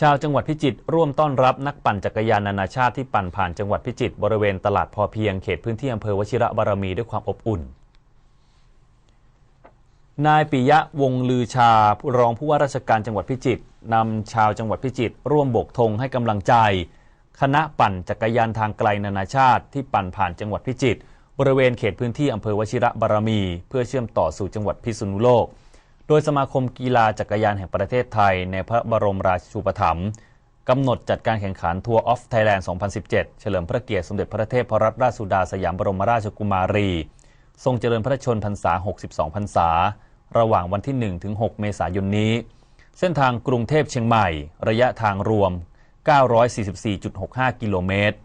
ชาวจังหวัดพิจิตรร่วมต้อนรับนักปั่นจักรยานนานาชาติที่ปั่นผ่านจังหวัดพิจิตรบริเวณตลาดพอเพียงเขตพื้นที่อำเภอวชิระบารมีด้วยความอบอุ่น นายปิยะวงลือชารองผู้ว่าราชการจังหวัดพิจิตรนำชาวจังหวัดพิจิตรร่วมโบกธงให้กำลังใจ คณะปั่นจักรยานทางไกลนานาชาติที่ปั่นผ่านจังหวัดพิจิตรบริเวณเขตพื้นที่อำเภอวชิระบารมี เพื่อเชื่อมต่อสู่จังหวัดพิษณุโลก โดยสมาคมกีฬาจักรยานแห่งประเทศไทย ในพระบรมราชูปถัมภ์กำหนดจัดการแข่งขันทัวร์ออฟไทยแลนด์ 2017 เฉลิมพระเกียรติสมเด็จพระเทพรัตนราชสุดาสยามบรมราชกุมารี ทรงเจริญพระชนพรรษา 62 พรรษา ระหว่างวันที่ 1 ถึง 6 เมษายนนี้ เส้นทางกรุงเทพเชียงใหม่ ระยะทางรวม 944.65 กิโลเมตร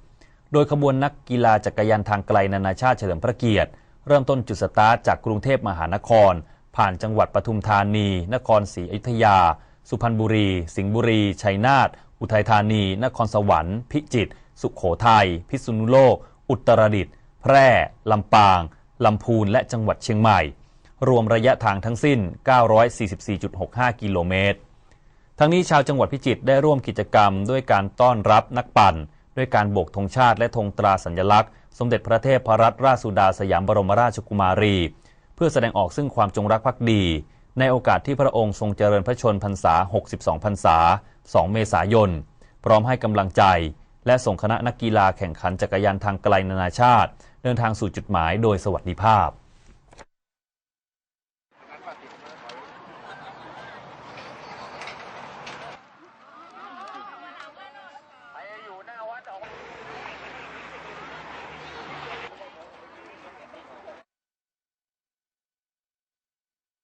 โดยขบวนนักกีฬาจักรยานทางไกลนานาชาติเฉลิมพระเกียรติ เริ่มต้นจุดสตาร์ทจากกรุงเทพมหานคร ผ่านจังหวัดปทุมธานี นครศรีอยุธยา สุพรรณบุรี สิงห์บุรี ชัยนาท อุทัยธานี นครสวรรค์ พิจิตร สุขโขทัย พิษณุโลก อุตรดิตถ์ แพร่ ลำปาง ลำพูน และจังหวัดเชียงใหม่ รวมระยะทางทั้งสิ้น 944.65 กิโลเมตร ทั้งนี้ชาวจังหวัดพิจิตรได้ร่วมกิจกรรมด้วยการต้อนรับนักปั่น ด้วยการโบกธงชาติและธงตราสัญลักษณ์ สมเด็จพระเทพพรัตนราชสุดาสยามบรมราชกุมารี เพื่อแสดงออกซึ่งความจงรักภักดี ในโอกาสที่พระองค์ทรงเจริญพระชนพรรษา 62 พรรษา 2 เมษายน พร้อมให้กำลังใจ และส่งคณะนักกีฬาแข่งขันจักรยานทางไกลนานาชาติ เดินทางสู่จุดหมายโดยสวัสดิภาพ